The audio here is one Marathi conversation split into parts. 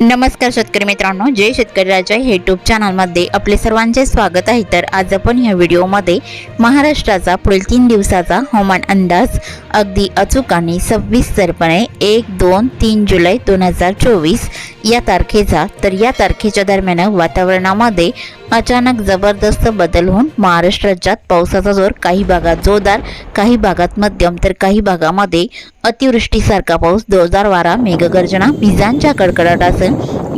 नमस्कार शेतकरी मित्रांनो जय शेतकरी राजा हे यूट्यूब चॅनलमध्ये आपले सर्वांचे स्वागत आहे. तर आज आपण ह्या व्हिडिओमध्ये महाराष्ट्राचा पुढील तीन दिवसाचा हवामान अंदाज अगदी अचूक आणि सविस्तरपणे एक दोन तीन जुलै दोन हजार चोवीस या तारखेचा तर या तारखेच्या दरम्यान वातावरणामध्ये अचानक जबरदस्त बदल होऊन महाराष्ट्र राज्यात पावसाचा जोर काही भागात जोरदार काही भागात मध्यम तर काही भागामध्ये अतिवृष्टीसारखा पाऊस. जोरदार वारा मेघगर्जना विजांच्या कडकडाटासह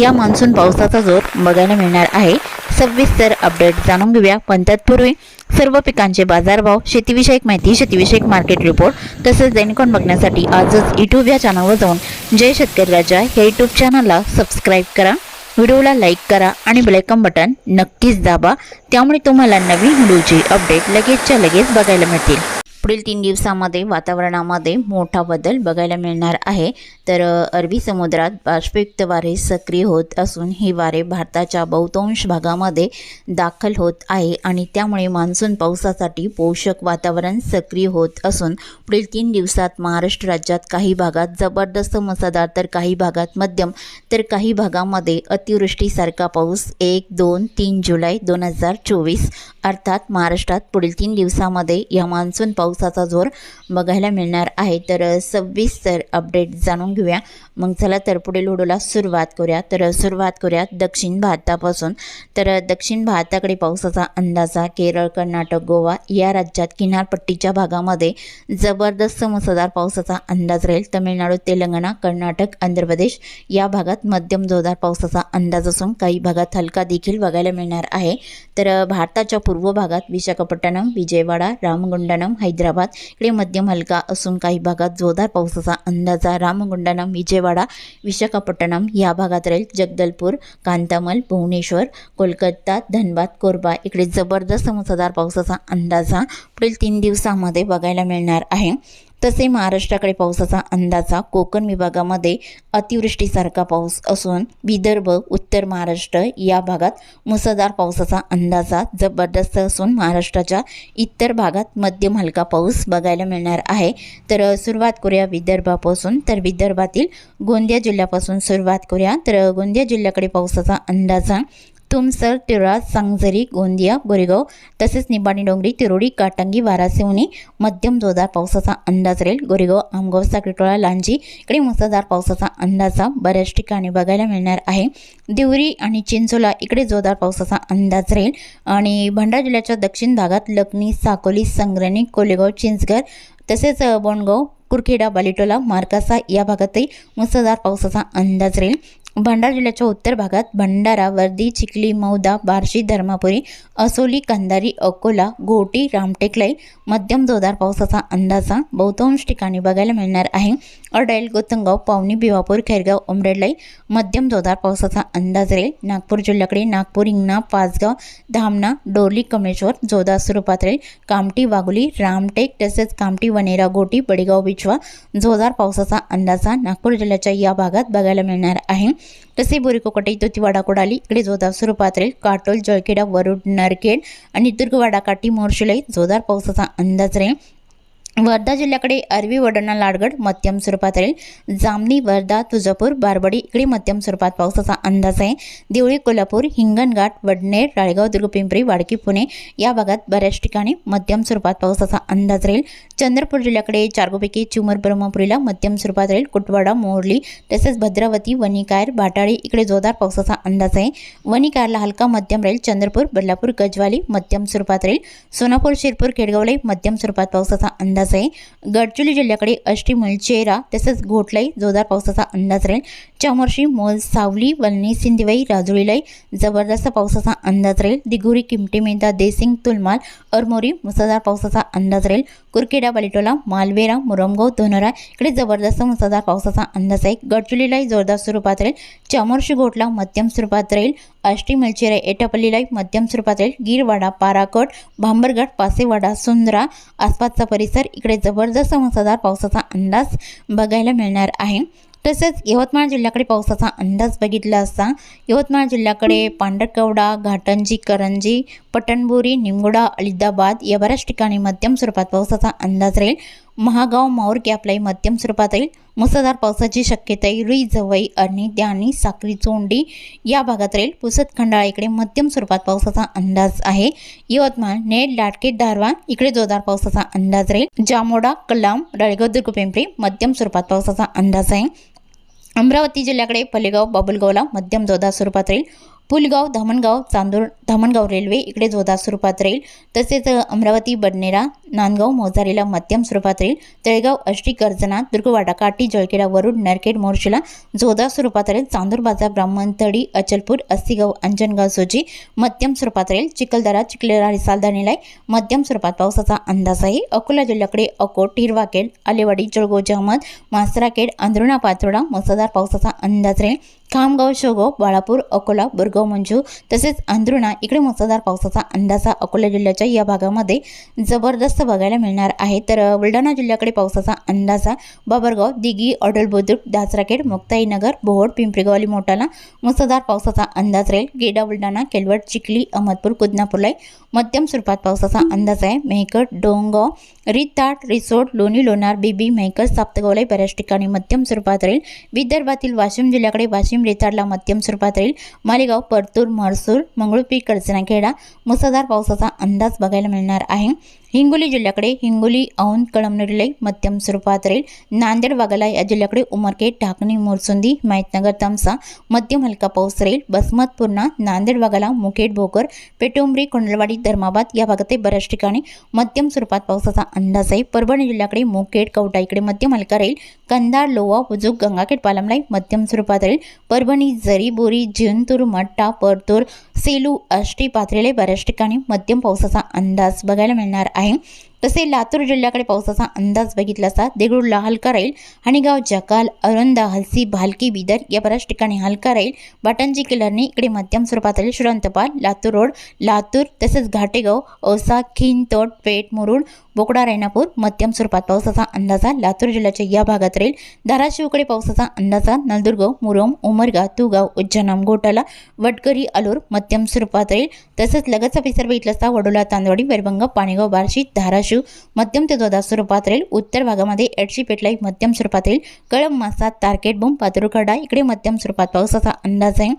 या मान्सून पावसाचा जोर बघायला मिळणार आहे. सविस्तर अपडेट जाणून घेऊया. पण तत्पूर्वी सर्व पिकांचे बाजारभाव शेतीविषयक माहिती शेतीविषयक मार्केट रिपोर्ट तसेच दैनिकॉन बघण्यासाठी आजच यूट्यूब या चॅनलवर जाऊन जय शेतकरी राजा या यूट्यूब चॅनलला सबस्क्राईब करा. व्हिडिओला लाईक करा आणि ब्लॅकम बटन नक्कीच दाबा. त्यामुळे तुम्हाला नवीन व्हिडिओचे अपडेट लगेचच्या लगेच बघायला मिळतील. पुढील तीन दिवसामध्ये वातावरणामध्ये मोठा बदल बघायला मिळणार आहे. तर अरबी समुद्रात बाष्पयुक्त वारे सक्रिय होत असून ही वारे भारताच्या बहुतांश भागामध्ये दाखल होत आहे आणि त्यामुळे मान्सून पावसासाठी पोषक वातावरण सक्रिय होत असून पुढील तीन दिवसात महाराष्ट्र राज्यात काही भागात जबरदस्त मुसळधार तर काही भागात मध्यम तर काही भागामध्ये अतिवृष्टीसारखा पाऊस एक दोन तीन जुलै दोन हजार चोवीस अर्थात महाराष्ट्रात पुढील तीन दिवसामध्ये या मान्सून पावसाचा जोर बघायला मिळणार आहे. तर सविस्तर अपडेट जाणून घेऊया. मग चला तर पुढील व्हिडिओला सुरुवात करूया. तर सुरुवात करूया दक्षिण भारतापासून. तर दक्षिण भारताकडे पावसाचा अंदाजा केरळ कर्नाटक गोवा या राज्यात किनारपट्टीच्या भागामध्ये जबरदस्त मुसळधार पावसाचा अंदाज राहील. तमिळनाडू तेलंगणा कर्नाटक आंध्र प्रदेश या भागात मध्यम जोरदार पावसाचा अंदाज असून काही भागात हलका देखील बघायला मिळणार आहे. तर भारताच्या पूर्व पूर्व भागात विशाखापट्टणम विजयवाडा रामगुंडनम हैदराबाद इकडे मध्यम हलका असून काही भागात जोरदार पावसाचा अंदाजा रामगुंडनम विजयवाडा विशाखापट्टणम या भागात राहील जगदलपूर कांतामल भुवनेश्वर कोलकाता धनबाद कोरबा. इकडे जबरदस्त मुसळधार पावसाचा अंदाजा पुढील तीन दिवसामध्ये बघायला मिळणार आहे. तसे महाराष्ट्राकडे पावसाचा अंदाजा कोकण विभागामध्ये अतिवृष्टीसारखा पाऊस असून विदर्भ उत्तर महाराष्ट्र या भागात मुसळधार पावसाचा अंदाजा जबरदस्त असून महाराष्ट्राच्या इतर भागात मध्यम हलका पाऊस बघायला मिळणार आहे. तर सुरुवात करूया विदर्भापासून. तर विदर्भातील गोंदिया जिल्ह्यापासून सुरुवात करूया. तर गोंदिया जिल्ह्याकडे पावसाचा अंदाजा तुमसर तिळा सांगझरी गोंदिया गोरेगाव तसेच निबाणी डोंगरी तिरोडी काटंगी वारासिवनी मध्यम जोरदार पावसाचा अंदाज राहील. गोरेगाव आमगाव साकरीटोळा लांजी इकडे मुसळधार पावसाचा अंदाजा बऱ्याच ठिकाणी बघायला मिळणार आहे. दिवरी आणि चिंचोला इकडे जोरदार पावसाचा अंदाज राहील. आणि भंडारा जिल्ह्याच्या दक्षिण भागात लखनी साकोली संग्रणी कोलेगाव चिंचगर तसेच बोंडगाव कुरखेडा बालिटोला मार्कासा या भागातही मुसळधार पावसाचा अंदाज राहील. भंडारा जिल्ह्याच्या उत्तर भागात भंडारा वर्दी चिखली मौदा बार्शी धर्मापुरी असोली कंधारी अकोला घोटी रामटेकलाई मध्यम जोरदार पावसाचा अंदाजा बहुतांश ठिकाणी बघायला मिळणार आहे. अडैल गोतंगाव पावनी भिवापूर खैरगाव उमरेडलाई मध्यम जोरदार पावसाचा अंदाज राहील. नागपूर जिल्ह्याकडे नागपूर हिंगणा पाचगाव धामणा डोरली कमळेश्वर जोरदार स्वरूपात राहील. कामटी वाघोली रामटेक तसेच कामटी वनेरा गोटी बडेगाव बिछवा जोरदार पावसाचा अंदाजा नागपूर जिल्ह्याच्या या भागात बघायला मिळणार आहे. तसे बोरीकोकटे तोतीवाडा कोडाली इकडे जोरदार स्वरूपात काटोल जळखेडा वरुड नरखेड आणि दुर्गवाडा काठी मोर्शिलाई जोरदार पावसाचा अंदाज राहील. वर्धा जिल्ह्याकडे अरवी वडणा लाडगड मध्यम स्वरूपात राहील. जामनी वर्धा तुळजापूर बारबडी इकडे मध्यम स्वरूपात पावसाचा अंदाज आहे. देवळी कोल्हापूर हिंगणघाट वडनेर राळेगाव दुर्गपिंपरी वाडकी पुणे या भागात बऱ्याच ठिकाणी मध्यम स्वरूपात पावसाचा अंदाज राहील. चंद्रपूर जिल्ह्याकडे चारगोपैकी चिमूर ब्रह्मपुरीला मध्यम स्वरूपात राहील. कुटवाडा मोरली तसेच भद्रावती वनिकायर बाटाळी इकडे जोरदार पावसाचा अंदाज आहे. वनिकायरला हलका मध्यम राहील. चंद्रपूर बदलापूर गजवाली मध्यम स्वरूपात राहील. सोनापूर शिरपूर खेडगावले मध्यम स्वरूपात पावसाचा अंदाज आहे. गडचिरोली जिल्ह्याकडे अष्टीमल चेरा तसेच घोटलाई जोरदार पावसाचा अंदाज राहील. चामोर्शी मोल सावली वलनी सिंदिवाई राजुळीलाई जबरदस्त पावसाचा अंदाज राहील. दिगुरी किमटी मेंदा देसिंग तुलमाल अरमोरी मुसळधार पावसाचा अंदाज राहील. कुरकेडा बलिटोला मालवेरा मुरमगाव धोनरा इकडे जबरदस्त मुसळधार पावसाचा अंदाज आहे. गडचिरोलीलाही जोरदार स्वरूपात राहील. चामोर्शी घोटला मध्यम स्वरूपात राहील. आष्टी मलचेरा एटापल्लीलाई मध्यम स्वरूपात राहील गिरवाडा पाराकोट भांबरगड पासेवाडा सुंदरा आसपासचा परिसर इकडे जबरदस्त मुसळधार पावसाचा अंदाज बघायला मिळणार आहे. तसेच यवतमाळ जिल्ह्याकडे पावसाचा अंदाज बघितला असता यवतमाळ जिल्ह्याकडे पांढरकवडा घाटंजी करंजी पटणबोरी निमगोडा अलिदाबाद या बऱ्याच ठिकाणी मध्यम स्वरूपात पावसाचा अंदाज राहील. महागाव माऊर कॅपलाई मध्यम स्वरूपात राहील मुसळधार पावसाची शक्यता रुई जवई आणि द्यानी साक्री चोंडी या भागात राहील पुसद खंडाळा इकडे मध्यम स्वरूपात पावसाचा अंदाज आहे. यवतमाळ नेड लाटके दारवा इकडे जोरदार पावसाचा अंदाज राहील. जामोडा कलाम राळेगाव दुर्ग पिंपरी मध्यम स्वरूपात पावसाचा अंदाज आहे. अमरावती जिल्ह्याकडे पलेगाव बाबुलगावला मध्यम जोरदार स्वरूपात राहील. पुलगाव धामणगाव चांदूर धामणगाव रेल्वे इकडे जोरदार स्वरूपात राहील. तसेच अमरावती बडनेरा नांदगाव मोजारीला मध्यम स्वरूपात राहील. तळेगाव अष्टी कर्जना दुर्गवाडा काटी जळखेडा वरुड नरखेड मोर्शीला जोरदार स्वरूपात राहील. चांदूर बाजार ब्राह्मणतडी अचलपूर अस्सीगाव अंजनगाव सोजी मध्यम स्वरूपात राहील. चिखलदरा चिखलेरा रिसालदा निलाय मध्यम स्वरूपात पावसाचा अंदाज आहे. अकोला जिल्ह्याकडे अकोट हिरवाखेड आलेवाडी जळगाव जहमद मासराखेड अंदरुणा पाचोडा मुसळधार पावसाचा अंदाज राहील. खामगाव शोगाव बाळापूर अकोला बुरगाव मंजू तसेच अंदरुणा इकडे मुसळधार पावसाचा अंदाजा अकोला जिल्ह्याच्या या भागामध्ये जबरदस्त बघायला मिळणार आहे. तर बुलढाणा जिल्ह्याकडे पावसाचा अंदाजा बाबरगाव दिघी अडल बुद्रुक दासराखेड मुक्ताईनगर बोहड पिंपरीगावली मोठाला मुसळधार पावसाचा अंदाज राहील. गेडा बुलढाणा केलवड चिखली अहमदपूर कुदनापूरलाई मध्यम स्वरूपात पावसाचा अंदाज आहे. मेहकट डोंगाव रिताट रिसोड लोणी लोणार बीबी मेहकर साप्तगावलाई बऱ्याच ठिकाणी मध्यम स्वरूपात राहील. विदर्भातील वाशिम जिल्ह्याकडे वाशिम रिताडला मध्यम स्वरूपात राहील. मालेगाव परतूर म्हरसूर मंगळूपीक कडचनाखेडा मुसळधार पावसाचा अंदाज बघायला मिळणार आहे. हिंगोली जिल्ह्याकडे हिंगोली औंध कळमनुरीलाई मध्यम स्वरूपात राहील नांदेड वाघाला या जिल्ह्याकडे उमरखेड ढाकणी मोरसुंदी माहितनगर तमसा मध्यम हलका पाऊस राहील बसमत पूर्णा नांदेड वाघाला मुखेड भोकर पेटुंबरी कोंडलवाडी धर्माबाद या भागातही बऱ्याच ठिकाणी मध्यम स्वरूपात पावसाचा अंदाज आहे. परभणी जिल्ह्याकडे मुखेड कवटा इकडे मध्यम हलका राहील कंधार लोवा बुजुक गंगाखेड पालमलाई मध्यम स्वरूपात राहील परभणी जरी बोरी जिंतूर मट्टा परतूर सेलू आष्टी पाथरेले बऱ्याच ठिकाणी मध्यम पावसाचा अंदाज बघायला मिळणार आहे तसे लातूर जिल्ह्याकडे पावसाचा अंदाज बघितला असता देगडूरला हलका राहील हणीगाव जकाल अरुंदा हलसी भालकी बिदर या बऱ्याच ठिकाणी हलका राहील. बाटंजी किल्लारने इकडे मध्यम स्वरूपात राहील. श्रीरंतपाल लातूर रोड लातूर तसेच घाटेगाव औसा खिनतोड पेठ मुरुड बोकडा रेणापूर मध्यम स्वरूपात पावसाचा अंदाजा लातूर जिल्ह्याच्या या भागात राहील. धाराशिवकडे पावसाचा अंदाजा नलदुर्ग मुरुम उमरगा तुगाव उज्जनाम गोटाला वटकरी अलूर मध्यम स्वरूपात राहील. तसेच लगतचा पिसर बघितला असता वडोला तांदवाडी वैरभंग पाणेगाव बार्शी धाराशिव मध्यम ते जोरदार स्वरूपात राहील उत्तर भागामध्ये एडशी पेटलाई मध्यम स्वरूपात राहील कळम मासा तारकेट बोंब पातुरखडा इकडे मध्यम स्वरूपात पावसाचा अंदाज आहे.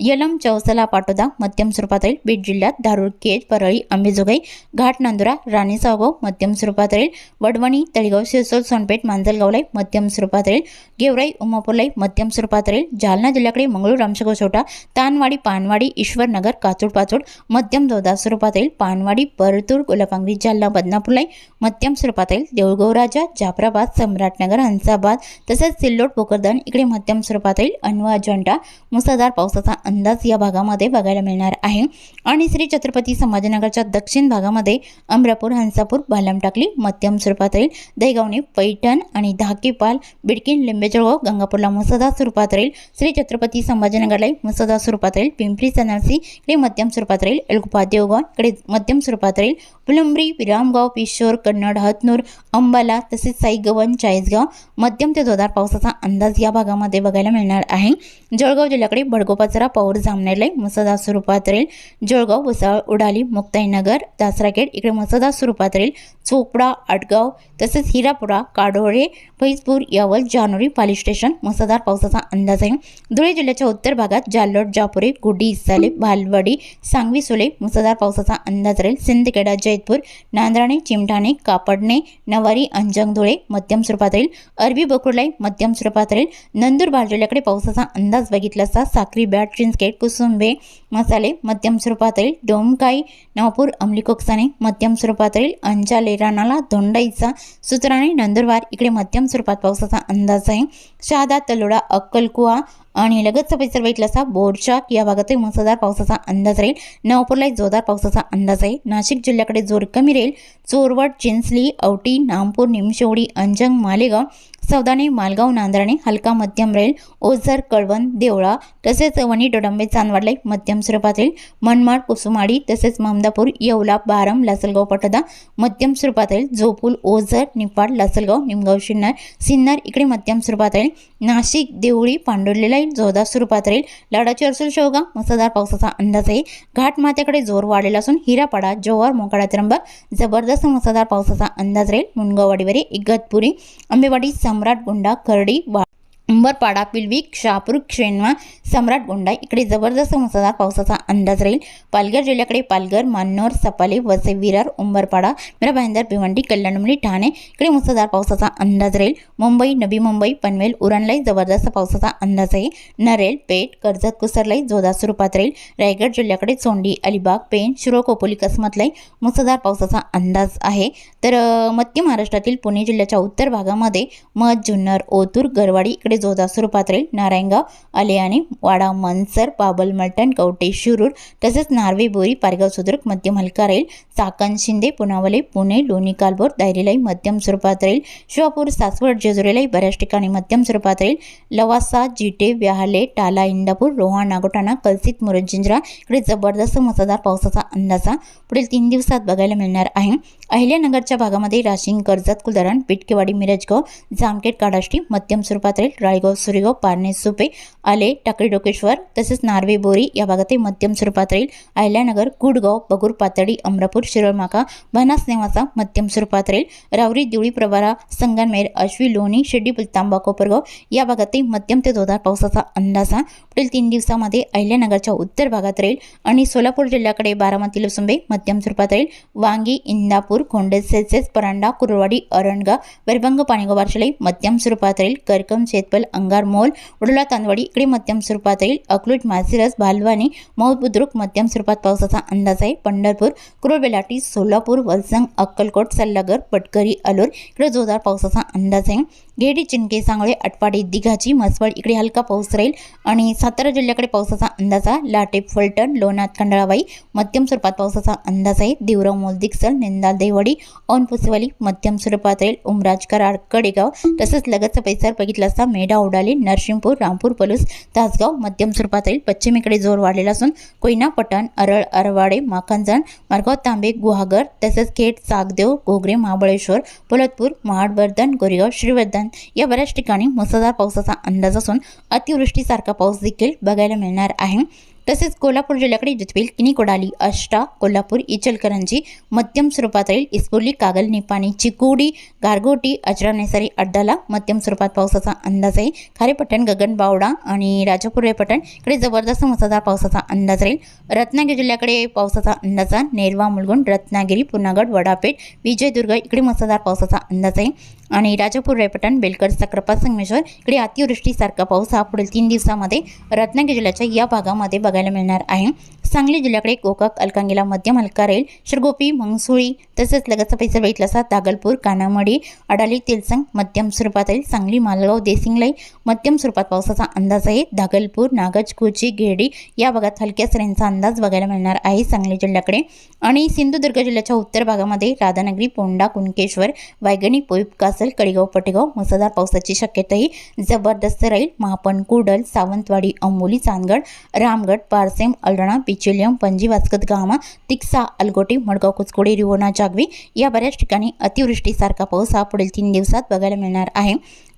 यलम चौसला पाटोदा मध्यम स्वरूपात राहील बीड जिल्ह्यात धारूर केज परळी अंबेजोगाई घाट नांदुरा राणी सावगाव मध्यम स्वरूपात राहील वडवणी तळेगाव सिरसोल सोनपेठ मांजलगावलाई मध्यम स्वरूपात राहील गेवराई उमापूरलाई मध्यम स्वरूपात राहील जालना जिल्ह्याकडे मंगळूर रामशेगाव छोटा तानवाडी पानवाडी ईश्वरनगर काचूड पाचोड मध्यम दोदा स्वरूपात राहील पानवाडी परतूर गोलापांगरी जालना बदनापूरलाई मध्यम स्वरूपात येईल देऊळगाव राजा जाफराबाद सम्राटनगर हंसाबाद तसेच सिल्लोड भोकरदन इकडे मध्यम स्वरूपात येईल अनवा अजंठा मुसळधार पावसाचा अंदाज या भागामध्ये बघायला मिळणार आहे. आणि श्री छत्रपती संभाजीनगरच्या दक्षिण भागामध्ये अमरापूर हंसापूर बालमटाकली मध्यम स्वरूपात राहील. दहीगावणे पैठण आणि धाकीपाल बिडकीन लिंबेजळगाव गंगापूरला मुसळधार स्वरूपात राहील. श्री छत्रपती संभाजीनगरला मुसळधार स्वरूपात राहील. पिंपरी सनरसी इकडे मध्यम स्वरूपात राहील. एलगुपा देवगाव इकडे मध्यम स्वरूपात राहील. फुलंबरी विरामगाव किशोर कन्नड हतनूर अंबाला तसेच साईगवन चाळीसगाव मध्यम ते जोरदार पावसाचा अंदाज या भागामध्ये बघायला मिळणार आहे. जळगाव जिल्ह्याकडे बडगोपाचरा पौर जामनेरला मुसळधार स्वरूपात राहील. जळगाव भुसाळ उडाली मुक्ताईनगर दासराखेड इकडे मुसळधार स्वरूपात राहील. चोपडा आटगाव तसेच हिरापुरा काडोळे फैजपूर यावल जानोरी पाली स्टेशन मुसळधार पावसाचा अंदाज आहे. धुळे जिल्ह्याच्या उत्तर भागात जाल्लोट जापुरे गुडी इसाले भालवाडी सांगवी सुले मुसळधार पावसाचा अंदाज राहील. सिंदखेडा जैतपूर नांद्राणे चिमठाणे कापडणे नवारी अंजंग धुळे मध्यम स्वरूपात राहील. अरबी बकुरलाई मध्यम स्वरूपात राहील. नंदुरबार जिल्ह्याकडे पावसाचा अंदाज बघितला असता साक्री बॅट चिंचखेड कुसुंबे मसाले मध्यम स्वरूपात राहील डोमकाई नवापूर अंमली कोकसाने मध्यम स्वरूपात राहील अंजाले राणाला धोंडाईचा सुत्राणे नंदुरबार. इकडे मध्यम स्वरूपात पावसाचा अंदाज आहे. शहादा तलोडा अक्कलकुवा आणि लगतचा परिसर बघितला बोरचाक या भागातही मुसळधार पावसाचा अंदाज राहील. नवपूरलाही जोरदार पावसाचा अंदाज आहे. नाशिक जिल्ह्याकडे जोर कमी राहील. चोरवड चिंचली औटी नामपूर निमशेवडी अंजंग मालेगाव सौदाने मालगाव नांदराणे हलका मध्यम राहील. ओझर कळवण देवळा तसेच वणी डोडंबे चांदवाडलाई मध्यम स्वरूपात स्वरूपातील मनमाड कुसुमाडी तसेच ममदापूर येवला बारम लासलगाव पटदा मध्यम स्वरूपात राहील जोपूल ओझर निपाड लासलगाव निमगाव शिन्नर सिन्नर इकडे मध्यम स्वरूपात राहील नाशिक देवळी पांडुर्लीला जोरदार स्वरूपात राहील लाडाची अरसूल शेवगा मुसळधार पावसाचा अंदाज आहे घाट माथ्याकडे जोर वाढलेला असून हिरापाडा जव्हार मोकाडा त्र्यंबक जबरदस्त मुसळधार पावसाचा अंदाज राहील. मुनगाववाडीवरे इगतपुरी आंबेवाडी सम्राट गुंडा करडी वा अंबरपाडा पिलविक शहापूर क्षेणवा सम्राट गोंडा. इकडे जबरदस्त मुसळधार पावसाचा अंदाज राहील. पालघर जिल्ह्याकडे पालघर मान्नोर सपाले वसई विरार उंबरपाडा मिरा भाईंदर भिवंडी कल्याणमुली ठाणे इकडे मुसळधार पावसाचा अंदाज राहील. मुंबई नवी मुंबई पनवेल उरणलाई जबरदस्त पावसाचा अंदाज आहे. नरेल पेठ कर्जत कुसरलाई जोरदार स्वरूपात राहील. रायगड जिल्ह्याकडे चोंडी अलिबाग पेण शिरो कोपोली कसमतलाई मुसळधार पावसाचा अंदाज आहे. तर मध्य महाराष्ट्रातील पुणे जिल्ह्याच्या उत्तर भागामध्ये मध जुन्नर ओतूर गरवाडी इकडे जोधा स्वरूपात राहील. नारायणगाव आलेआणे वाडा मनसर बाबल मलटण कवटे शिरूर तसेच नार्वे बोरी पारगाव सुद्रुक मध्यम हलका राहील. चाकण शिंदे पुनावले पुणे लोणी कालबोर दायरीलाई मध्यम स्वरूपात राहील. शिवापूर सासवड जेजुरीलाई बऱ्याच ठिकाणी मध्यम स्वरूपात राहील. लवासा जिटे व्याहाले टाला इंदापूर रोहा नागोटाणा कलसित मुरजिंजरा इकडे जबरदस्त मुसळधार पावसाचा अंदाजा पुढील तीन दिवसात बघायला मिळणार आहे. अहिल्यानगरच्या भागामध्ये राशीन कर्जत कुलधरण पिटकेवाडी मिरजगाव जामखेड काडाष्टी मध्यम स्वरूपात राहील. राळेगाव सुरेगाव पारणे सुपे आले टाकळी डोकेश्वर तसेच नार्वे बोरी या भागातही मध्यम स्वरूपात राहील. अहिल्यानगर कुडगाव बगूर पातळी अमरापूर शिरळमाका बनास नेवासा मध्यम स्वरूपात राहील. रावरी दिवळी प्रवारा संगनमेर अश्वी लोणी शिर्डी तांबा कोपरगाव या भागातही मध्यम ते जोरदार पावसाचा अंदाजा पुढील तीन दिवसामध्ये अहिल्यानगरच्या उत्तर भागात राहील आणि सोलापूर जिल्ह्याकडे बारामती लुसुंबे मध्यम स्वरूपात राहील. वांगी इंदापूर खोंडे सेसेस परांडा कुरवाडी अरणगा वैरभंग पाणीगाव मध्यम स्वरूपात राहील. करकम शेतपल अंगार मोल उडला तांदवाडी इकडे मध्यम स्वरूपात राहील. अकलूट मासिरस भालवानी मौत बुद्रुक मध्यम स्वरूपात पावसाचा अंदाज आहे. पंढरपूर कुरुबेलाटी सोलापूर वलसंग अक्कलकोट सल्लागर पटकरी अलोर इकडे जोरदार पावसाचा अंदाज आहे. गेडी चिंके सांगळे अटपाडी दिघाची मसवळ इकडे हलका पाऊस राहील आणि सातारा जिल्ह्याकडे पावसाचा अंदाजा लाटे फलटण लोणात खंडाळाबाई मध्यम स्वरूपात पावसाचा अंदाज आहे. देवराव मोलदिक्सल निंदाल देवडी औनपुसेवाली मध्यम स्वरूपात राहील उमराज कराड कडेगाव. तसंच लगतचा परिसर बघितला असता मेढा उडाली नरसिंहपूर रामपूर पलूस तासगाव मध्यम स्वरूपात राहील. पश्चिमेकडे जोर वाढलेला असून कोयना पटण अरळ अरवाडे माखणजण मारगाव तांबे गुहागर तसेच खेड सागदेव घोगरे महाबळेश्वर पोलतपूर महाडवर्धन गोरेगाव श्रीवर्धन या बऱ्याच ठिकाणी मुसळधार पावसाचा अंदाज असून अतिवृष्टीसारखा पाऊस देखील बघायला मिळणार आहे. तसेच कोल्हापूर जिल्ह्याकडे जितवेल किनी कोडाली अष्टा कोल्हापूर इचलकरंजी मध्यम स्वरूपात राहील इस्पोली कागल निपाणी चिकोडी गारगोटी अजरा नेसारी अड्डाला मध्यम स्वरूपात पावसाचा अंदाज आहे. खारेपट्टण गगनबावडा आणि राजापूर रेपटण इकडे जबरदस्त मुसळधार पावसाचा अंदाज राहील. रत्नागिरी जिल्ह्याकडे पावसाचा अंदाजा नेरवा मुलगुण रत्नागिरी पुनागड वडापेठ विजयदुर्ग इकडे मुसळधार पावसाचा अंदाज आहे. आणि राजापूर रेपटण बेलकर सक्रापा संगमेश्वर इकडे अतिवृष्टीसारखा पाऊस हा पुढील तीन दिवसामध्ये रत्नागिरी जिल्ह्याच्या या भागामध्ये बघायला मिळणार आहे. सांगली जिल्ह्याकडे गोकाक अलकांगीला मध्यम हलका राहील शिरगोपी मंगसुळी तसेच लगतचा पैसा बघितला असा दागलपूर कानामडी अडाली तेलसंग मध्यम स्वरूपात राहील सांगली मालगाव देसिंगलाई मध्यम स्वरूपात पावसाचा अंदाज आहे. दागलपूर नागज कुची गेडी या भागात हलक्या सरींचा अंदाज बघायला मिळणार आहे सांगली जिल्ह्याकडे. आणि सिंधुदुर्ग जिल्ह्याच्या उत्तर भागामध्ये राधानगरी पोंडा कुणकेश्वर वायगणी पोईपकास असेल कडेगाव पटेगाव मुसळधार पावसाची शक्यताही जबरदस्त राहील. महापण कुडल सावंतवाडी अंबोली चांदगड रामगड पारसेम अल्रणा पिचिलियम पणजी वास्कत गामा तिक्सा अलगोटी मडगाव कुचकोडी रिवोना जागवी या बऱ्याच ठिकाणी अतिवृष्टीसारखा पाऊस हा पुढील तीन दिवसात बघायला मिळणार आहे.